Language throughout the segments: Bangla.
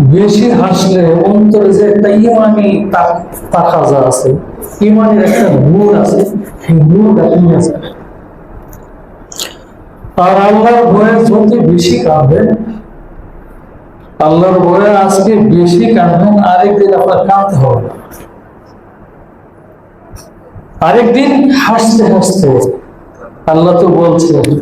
বেশি হাসলে অন্তরে যে একটা ইমানি তাক- তাকাজা আছে, ইমানের একটা নূর আছে, সেই নূরটা কমে যায় আর আল্লাহর ভয়ে যত বেশি কাঁদবেন আল্লাহর ভয়ে আজকে বেশি কাঁদবেন, আরেকদিন আপনার কাঁদতে হবে। আরেকদিন হাসতে হাসতে আল্লাহ তো বলছেন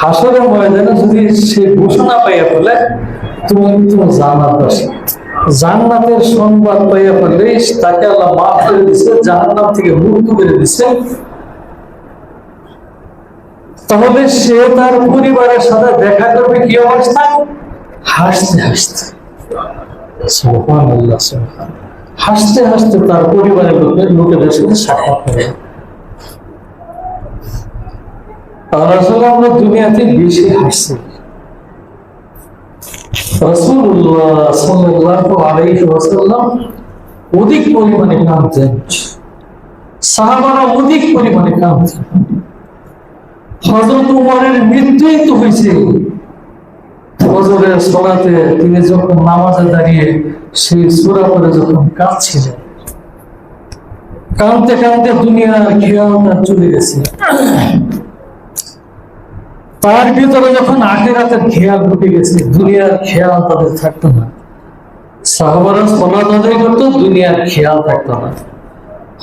হাসরের ময়দানে যদি সে ঘোষণা পাইয়া ফেলে তুমি তুমি জান্নাতবাসী জান্নাতের সংবাদ পাইয়া ফেলে তাকে আল্লাহ মাফ করে দিছে, জাহান্নাম থেকে মুক্ত করে দিছে। তাহলে সে তার পরিবারের সাথে দেখা করবে কি অবস্থায় হাসতে হাসতে। হাসতে হাসতে তার পরিবারের লোকের লোকেদের সাথে সাক্ষাৎ করে। আর আসলে আমরা দুনিয়াতে বেশি হাসি রাসূলুল্লাহ সাল্লাল্লাহু আলাইহি ওয়াসাল্লাম অধিক পরিমাণে সাহাবারা অধিক পরিমাণে উমরের মৃত্যুই তো হয়েছে ফজরের তিনি যখন নামাজে দাঁড়িয়ে সেই সূরা পরে যখন কাঁদছিলেন, কাঁদতে কাঁদতে দুনিয়ার খেয়ালটা চলে গেছে। তার ভিতরে যখন আখেরাতের খেয়াল ঢুকে গেছে, দুনিয়ার খেয়াল তাদের থাকতো না। সাহাবারা সলাত আদায় করতো, দুনিয়ার খেয়াল থাকতো না।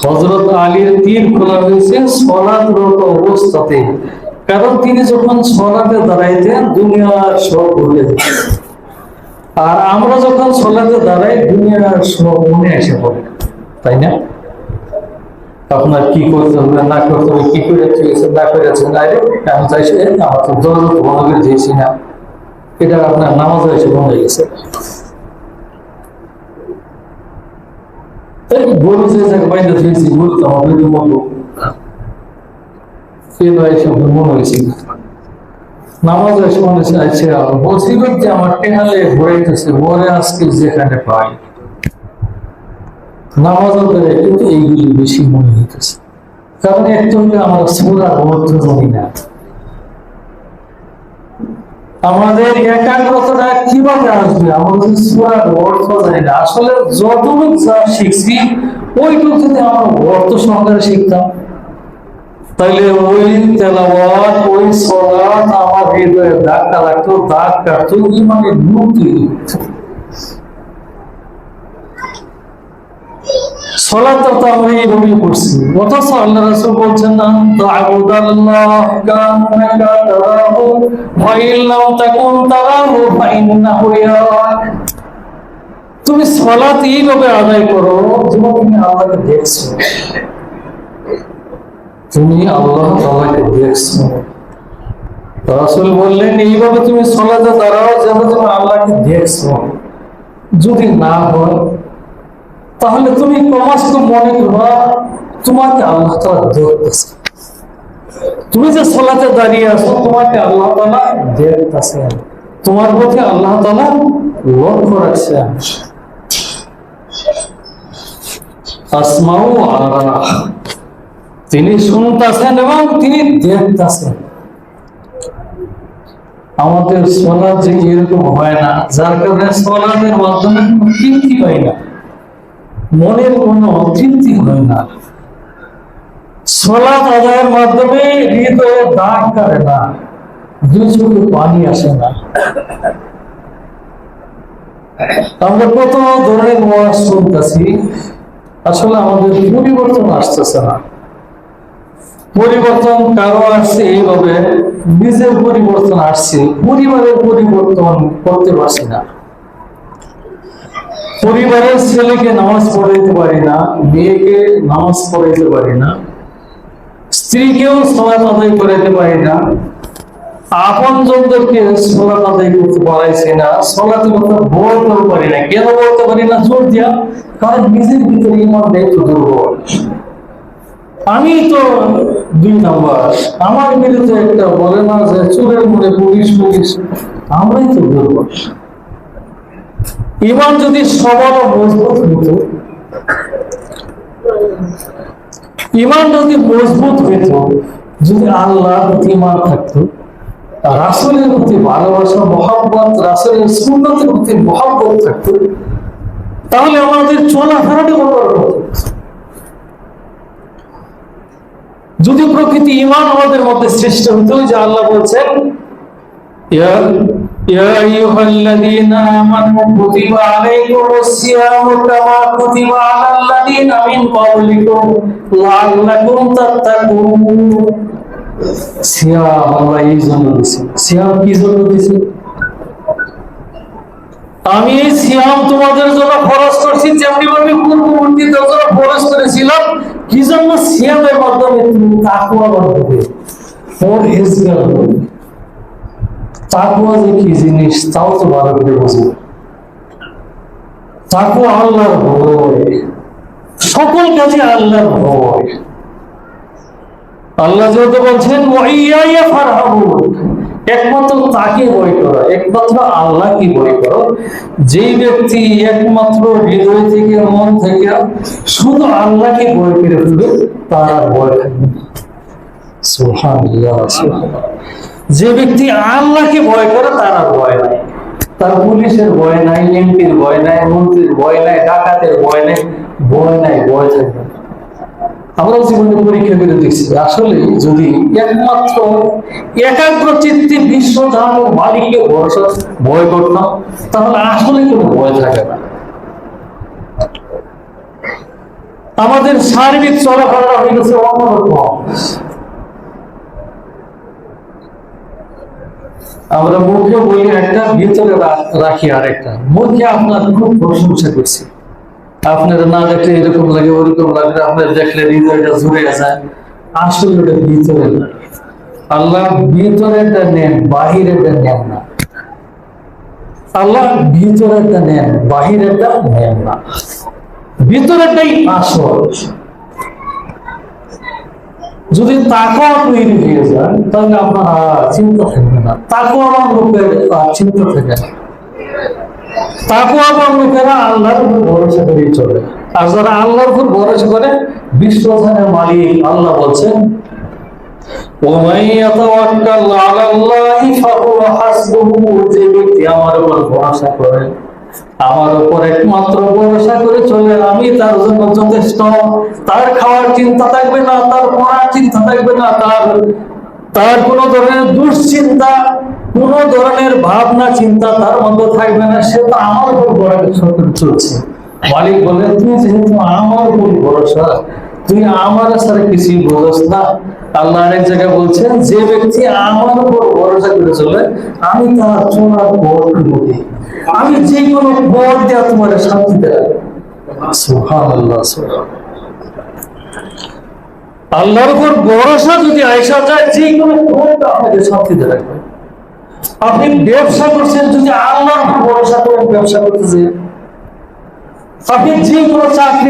হজরত আলীর তীর খোলা হয়েছে সলাদরত অবস্থাতে। কারণ তিনি যখন সলাতে দাঁড়াইতেন, দুনিয়ার সব ভুলে আর আমরা যখন সলাতে দাঁড়াই, দুনিয়ার সব মনে এসে পড়ে। তাই না? আপনার কি করতে হবে, না করতে হবে, কি করে চলেছে, না করেছে আমি চাইছি আমার করে দিয়েছি না। এটা আপনার নামাজ এসে বন্ধ হয়ে গেছে। আমার হয়েছে। হয়েছে আচ্ছা টেহালে আজকে যেখানে পাই। নামাজ করে কিন্তু এইগুলি বেশি মনে হইতেছে। কারণ আমরা অর্থ জানি না। আমাদের কীভাবে আসবে? সুরার অর্থ জানি না। আসলে যা শিখছি, ওইটুকু যদি আমরা অর্থ সহকারে শিখতাম, তাইলে ওই তেলাওয়াত, ওই আমার হৃদয়ে দাগটা লাগতো দাগ কাটতো ইমানের নূর তো এইভাবেই করছি। বলছেন না তুমি সলাত এইভাবে আদায় করো যেমন তুমি আল্লাহকে দেখছ। তুমি আল্লাহ তাআলাকে দেখছ। রাসূল বললেন, এইভাবে তুমি সলাতে দাঁড়াও যেন তুমি আল্লাহকে দেখছ। যদি না হয় তাহলে তুমি কমাস তো মনে করবা, তোমাকে আল্লাহ তালা দেখতেছে তুমি যে সলাতে দাঁড়িয়ে আছো, তোমাকে আল্লাহ তালা দেখতেছে তোমার প্রতি আল্লাহ তালা লক্ষ্য রাখছে। আসমাউ আরা তিনি শুনতেছেন এবং তিনি দেখতেছেন। আমাদের সলাদ যে এরকম হয় না। যার কারণে সলাদের মাধ্যমে তৃপ্তি পাই না। মনের কোনো তৃপ্তি হয় না। সলাদ আদায়ের মাধ্যমে হৃদয়ে দাগ কাটে না চোখে পানি আসে না। আমরা কত ধরনের ওয়াজ শুনতেছি, আসলে আমাদের পরিবর্তন আসতেছে না। পরিবর্তন কারও আসছে এইভাবে, নিজের পরিবর্তন আসছে, পরিবারের পরিবর্তন করতে পারছি না। পরিবারের ছেলেকে নামাজ পড়াইতে পারি না, মেয়েকে নামাজ পড়াইতে পারি না, স্ত্রীকেও সলাত আদায় করাইতে পারি না আপন জনদেরকে সলাত আদায় করতে পারাইছি না, সলাতের কথা বলতেও পারি না। কেন বলতে পারি না? জোর দিয়া, কারণ নিজের ভিতরে ইমান দেয় তো দুর্বল। আমি তো দুই নাম্বার। আমার বিরুদ্ধে একটা বলে না যে চুরের মনে পুলিশ পুলিশ, আমরাই তো দুর্বল। ইমান যদি সবার মজবুত হইত ইমান যদি মজবুত হইত যদি আল্লাহ প্রতি ইমান থাকতো রাসুলের প্রতি ভালোবাসা, মহাব্বত, রাসুলের সুন্নতের প্রতি মহাব্বত থাকতো, তাহলে আমাদের চলাফেরাটা অন্যরকম। যদি প্রকৃতি ইমান আমাদের মধ্যে সৃষ্টি হতো যে আল্লাহ বলছেন কুতিবা আলাল্লাযীনা মিন ক্বাবলিকুম লাআল্লাকুম তাত্তাকুন সিয়াম আল্লাহ এই জন্য দিছে। সিয়াম কি জন্য দিছে? আমি এই সিয়াম তোমাদের জন্য খরচ করছি, যেমনি ভাবে পূর্ববর্তীদের জন্য খরচ করেছিলাম, কি জন্য? সিয়ামের মাধ্যমে তুমি তাকুয়া পরহেজগার হবে। তাকুয়া যে কি জিনিস, তাও তো ভালো করে আল্লাহর ভয়। সকল কাজে আল্লাহর ভয়। আল্লাহ যেহেতু বলছেন একমাত্র তাকে ভয় করো, একমাত্র করো। যেই ব্যক্তি একমাত্র হৃদয় থেকে, মন থেকে শুধু আল্লাহকে ভয় করে ফেলবে, তার ভয় থাকবে। যে ব্যক্তি আল্লাহকে ভয় করে, তার আর ভয় নাই। তার পুলিশের ভয় নাই, এমপির ভয় নাই, মন্ত্রীর ভয় নাই, ডাকাতের ভয় নাই ভয় নাই, ভয় থাকবে না। আমরা জীবনে পরীক্ষা করে দেখছি, আসলে যদি একমাত্র একাগ্র চিত্তে বিশ্ব ধাম মালিককে ভরসা, ভয় করতাম, তাহলে আসলে কোনো ভয় থাকে না। আমাদের সার্বিক চলাফেরা হয়ে গেছে অন্যরকম আমরা মুখে বলি একটা, ভিতরে রাখি আরেকটা। মুখে আপনার খুব প্রশংসা করছি। আপনার না দেখলে এরকম লাগে, ওরকম লাগে আপনার দেখলে হৃদয়টা জুড়ে যায়। আসলে ওটা ভিতরে আল্লাহ ভিতরেরটা নেন বাহিরেরটা নেন না। আল্লাহ ভিতরেরটা নেন বাহিরেরটা নেন না। ভিতরেরটাই আসল। যদি তাকওয়া তৈরি হয়ে যায় তাহলে আপনার আর চিন্তা থাকবে না তাকওয়া আমার লোকের আর চিন্তা থাকে না তাকুয়াবান লোকেরা আল্লাহর উপর ভরসা করে চলে আর যারা আল্লাহর উপর ভরসা করে বিশ্বজানের মালিক আল্লাহ বলছেন ومن يتوكل على الله فهو حسبه যে ব্যক্তি আমার উপর ভরসা করে আমার উপর একমাত্র ভরসা করে চলে আমি, তার জন্য যথেষ্ট। তার খাওয়ার চিন্তা থাকবে না, তার পড়ার চিন্তা থাকবে না, তার তার কোনো ধরনের দুশ্চিন্তা, কোন ধরনের ভাবনা, চিন্তা তার মধ্যে থাকবে না, সে তো আমার উপর ভরসা করে চলছে। মালিক বলে, তুমি যেহেতু আমার উপর ভরসা, তুই আমার ছাড়া কিছুই বোঝস না। আল্লাহ আরেক জায়গায় বলছেন, যে ব্যক্তি আমার উপর ভরসা করে চলে, আমি তার পথ বলি আমি যে কোনো পথ দেওয়া তোমার শান্তি দেয়। আল্লাহর উপর ভরসা যদি আয়সা যায় যে কোনো পথ আপনাকে আপনি ব্যবসা করছেন, যদি আল্লাহর উপর ভরসা করে ব্যবসা করতেছে আপনি যে কোনো চাকরি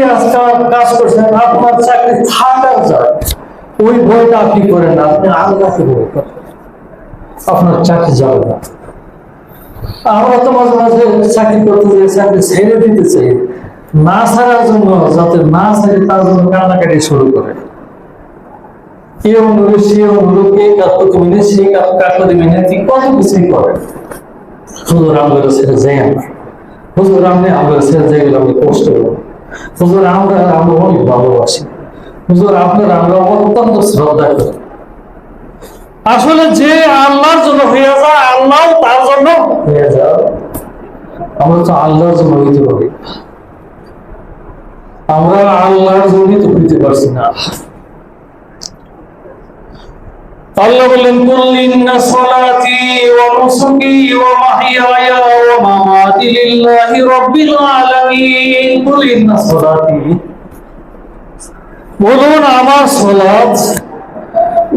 কাজ করছেন, আপনার চাকরি থাকার যায়, ওই ভয়টা আপনি করেন না, আপনি আল্লাহকে করেন। আপনার চাকরি যাবে না। আমরা তো মাঝে মাঝে চাকরি করতে ছেড়ে দিতে চাই। না ছাড়ার জন্য, যাতে না ছেড়ে তার জন্য কান্নাকাটি শুরু করে। অনুরোধ, সে কে কাকতি মিনে সে কত কিছুই করে। হুজুর আমরা ছেড়ে যাই না হুজুর আমি আমরা ছেড়ে যাই গেলে কষ্ট হুজুর আমরা আমরা অনেক ভালোবাসি। হুজুর আপনার, আমরা অত্যন্ত শ্রদ্ধা করি। আসলে যে আল্লাহর জন্য হয়ে যায় আল্লাহ তার জন্য হয়ে যায়। আমরা তো আল্লাহর জন্য হইতে পারি। আমরা আল্লাহর জন্যই তো হইতে পারছি না। আল্লাহ বললেন ওয়া নুসুকি ওয়া মাহইয়ায়া ওয়া মামাতি লিল্লাহি রাব্বিল আলামিন। বলুন, আমার সলাত ওয়া কুল ইন্না সলাতি ওয়া নুসুকি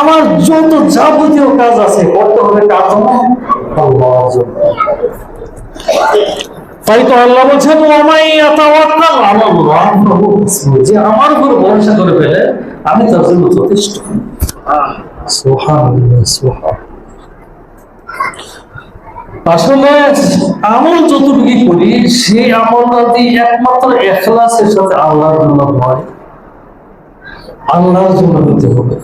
আমার যত যাবতীয় কাজ আছে করতে হবে জন্য। তাই তো আল্লাহ বলছেন। যে আমার উপর ভরসা করে ফেলে, আমি তার জন্য যথেষ্ট। আসলে আমল যতটুকু করি, সেই আমলটা দিয়ে একমাত্র এখলাসের সাথে আল্লাহর জন্য হয় আল্লাহর জন্য হতে হবে।